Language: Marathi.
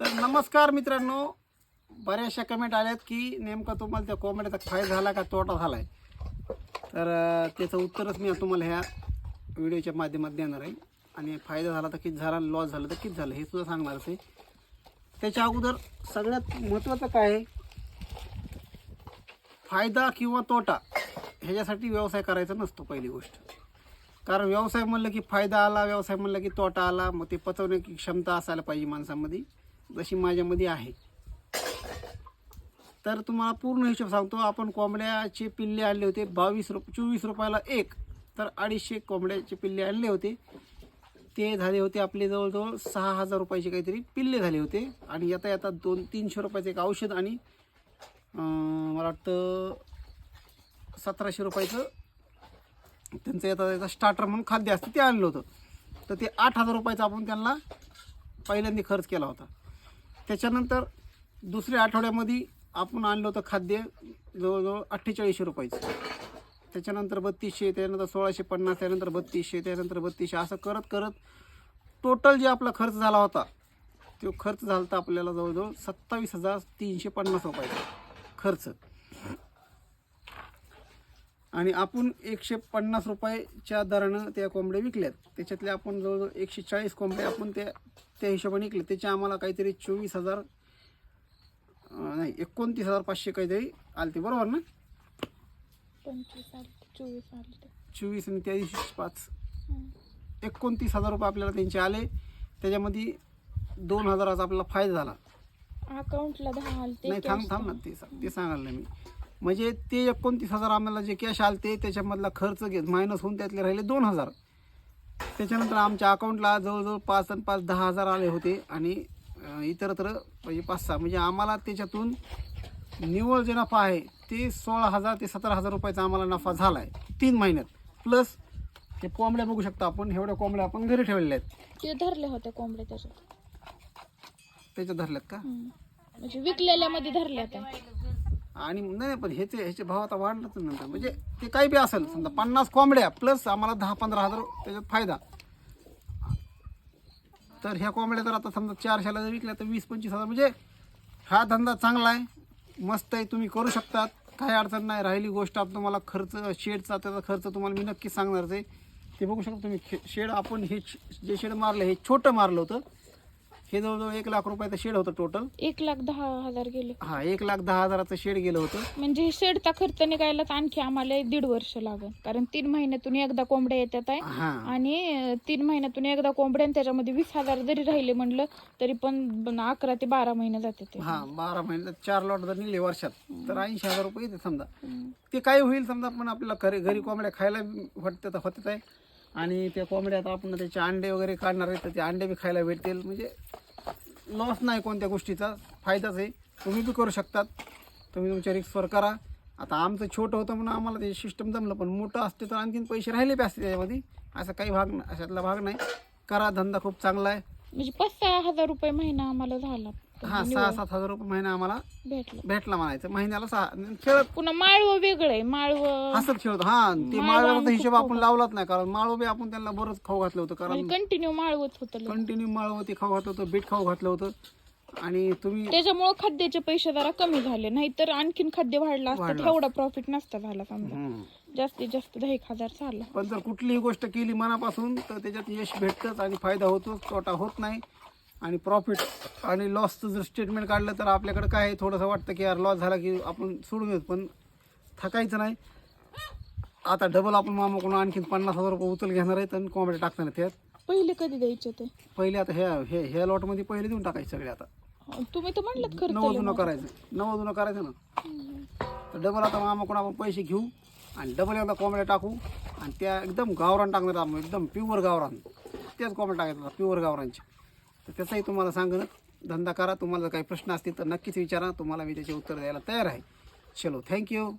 तर नमस्कार मित्रांनो बऱ्याचशा कमेंट आल्यात की नेमका तुम्हाला त्या कोंबड्याचा फायदा झाला का तोटा झाला आहे तर त्याचं उत्तरच मी तुम्हाला ह्या व्हिडिओच्या माध्यमात देणार आहे. आणि फायदा झाला तर किती झाला लॉस झालं तर किती झालं हे सुद्धा सांगणार आहे. त्याच्या अगोदर सगळ्यात महत्त्वाचं काय आहे? फायदा किंवा तोटा ह्याच्यासाठी व्यवसाय करायचा नसतो पहिली गोष्ट. कारण व्यवसाय म्हणलं की फायदा आला व्यवसाय म्हणलं की तोटा आला मग ते पचवण्याची क्षमता असायला पाहिजे माणसामध्ये. जशी माझ्यामध्ये आहे. तर तुम्हाला पूर्ण हिशोब सांगतो आपण कोंबड्याचे पिल्ले आणले होते बावीस रुप चोवीस रुपयाला एक तर अडीचशे कोंबड्याचे पिल्ले आणले होते. ते झाले होते आपले जवळजवळ सहा हजार रुपयाचे काहीतरी पिल्ले झाले होते. आणि येता येता दोन तीनशे रुपयाचं एक औषध आणि मला वाटतं सतराशे रुपयाचं त्यांचं येता येता स्टार्टर म्हणून खाद्य असतं ते आणलं होतं. तर ते आठ हजार रुपयाचं आपण त्यांना पहिल्यांदा खर्च केला होता. त्याच्यानंतर दुसऱ्या आठवड्यामध्ये आपण आणलं होतं खाद्य जवळजवळ अठ्ठेचाळीसशे रुपयाचं. त्याच्यानंतर बत्तीसशे त्यानंतर सोळाशे पन्नास त्यानंतर बत्तीसशे त्यानंतर बत्तीसशे असं करत करत टोटल जे आपला खर्च झाला होता तो खर्च झाला होता आपल्याला जवळजवळ सत्तावीस हजार तीनशे पन्नास रुपयाचा खर्च. आणि आपण एकशे पन्नास रुपयाच्या दरानं त्या कोंबड्या विकल्यात. त्याच्यातल्या आपण जवळजवळ एकशे चाळीस कोंबड्या आपण त्या त्या हिशोबाने विकल्या त्याच्या आम्हाला काहीतरी चोवीस हजार नाही एकोणतीस हजार पाचशे काहीतरी आलते. बरोबर ना? चोवीस आणि त्या दिवशी पाच. एकोणतीस हजार रुपये आपल्याला त्यांचे आले. त्याच्यामध्ये दोन हजाराचा आपल्याला फायदा झाला. अकाउंटला दहा नाही थांब थांब ना ते सांग ते सांगायला मी. म्हणजे ते एकोणतीस हजार आम्हाला जे कॅश आलते त्याच्यामधला खर्च घेत मायनस होऊन त्यातले राहिले दोन हजार. त्याच्यानंतर आमच्या अकाउंटला जवळजवळ पाच आणि पाच दहा हजार आले होते आणि इतरत्र म्हणजे पाच सहा. म्हणजे आम्हाला त्याच्यातून निव्वळ जे नफा आहे ते सोळा हजार ते सतरा हजार रुपयाचा आम्हाला नफा झाला आहे तीन महिन्यात. प्लस ते कोंबड्या बघू शकता आपण एवढ्या कोंबड्या आपण घरी ठेवलेल्या आहेत. ते धरले होते कोंबडे त्याच्यात. त्याच्यात धरल्यात का. म्हणजे विकलेल्या मध्ये धरले होते आणि नाही नाही, पण ह्याचे ह्याचे भाव आता वाढलाच नंतर. म्हणजे ते काही बी असेल समजा पन्नास कोंबड्या प्लस आम्हाला दहा पंधरा हजार त्याच्यात फायदा. तर ह्या कोंबड्या तर आता समजा चारशेला जर विकल्या तर वीस पंचवीस हजार. म्हणजे हा धंदा चांगला आहे. मस्त आहे तुम्ही करू शकतात. काही अडचण नाही. राहिली गोष्ट आता तुम्हाला खर्च शेडचा त्याचा खर्च तुम्हाला मी नक्कीच सांगणारच आहे. ते बघू शकता तुम्ही शेड आपण हे जे शेड मारलं हे छोटं मारलं होतं. हे जवळजवळ एक लाख रुपयाचं शेड होतं टोटल एक लाख दहा हजार गेले. हा एक लाख दहा हजाराचं शेड गेलं होतं. म्हणजे शेडचा खर्च निघायलाच आणखी आम्हाला दीड वर्ष लागेल. कारण तीन महिन्यातून एकदा कोंबड्या येतात आहे. हा. आणि तीन महिन्यातून एकदा कोंबड्या आणि त्याच्यामध्ये वीस हजार जरी राहिले म्हणलं तरी पण अकरा ते बारा महिने जाते ते. हा बारा महिन्यात चार लॉट जर निघले वर्षात तर ऐंशी हजार रुपये येते समजा. ते काय होईल समजा पण आपल्याला घरी घरी कोंबड्या खायला वाटतं तर होतच आहे. आणि त्या कोंबड्या आता आपण त्याचे अंडे वगैरे काढणार आहे तर ते अंडे बी खायला भेटतील. म्हणजे लॉस नाही कोणत्या गोष्टीचा फायदाच आहे. तुम्ही बी करू शकतात. तुम्ही तुमच्या रिक्सवर करा. आता आमचं छोटं होतं म्हणून आम्हाला ते सिस्टम जमलं पण मोठं असते तर आणखीन पैसे राहिले बी असते त्याच्यामध्ये. असं काही भाग नाही अशातला भाग नाही. करा धंदा खूप चांगला आहे. म्हणजे पाच सहा हजार रुपये महिना आम्हाला झाला. हा सहा सात हजार रुपये महिना आम्हाला भेटलं. भेटला म्हणायचं. महिन्याला सहा. खेळत पुन्हा माळवं वेगळं आहे माळवं हसत खेळतो. हा ते माळव्याचा हिशोब आपण लावलाच नाही कारण माळव बी आपण त्यांना बरंच खाऊ घातलं होतं कारण कंटिन्यू माळवत होतं कंटिन्यू माळव ते खाऊ घातलं होतं बीट खाऊ घातलं होतं. आणि तुम्ही त्याच्यामुळे खाद्याचे पैसे जरा कमी झाले. नाहीतर आणखीन खाद्य वाढलं असतं एवढा प्रॉफिट नसता झाला समजा. जास्तीत जास्त दहा एक हजार झाला. पण जर कुठलीही गोष्ट केली मनापासून तर त्याच्यात यश भेटतंच आणि फायदा होतोच तोटा होत नाही. आणि प्रॉफिट आणि लॉसचं जर स्टेटमेंट काढलं तर आपल्याकडे काय आहे, थोडंसं वाटतं की यार लॉस झाला की आपण सोडून देतो पण थकायचं नाही. आता डबल आपण मामाकडून आणखीन पन्नास हजार रुपये उचल घेणार आहेत आणि कोंबड्या टाकणार आहेत त्यात. पहिले कधी द्यायचे ते? पहिले आता ह्या हे ह्या लॉटमध्ये पहिले देऊन टाकायचे सगळे आता. तुम्ही तर म्हणलं खर्च नव्वद जुनं करायचं. नव्वद जुनं करायचं ना. तर डबल आता मामाकडून आपण पैसे घेऊ आणि डबल एकदा कोंबड्या टाकू आणि त्या एकदम गावरान टाकणार आपण. एकदम प्युअर गावरान. त्याच कोंबड्या टाकायचं प्युअर गावरांचे तर त्याचाही तुम्हाला सांगणं धंदा करा. तुम्हाला जर काही प्रश्न असतील तर नक्कीच विचारा. तुम्हाला मी त्याचे उत्तर द्यायला तयार आहे. चलो थँक्यू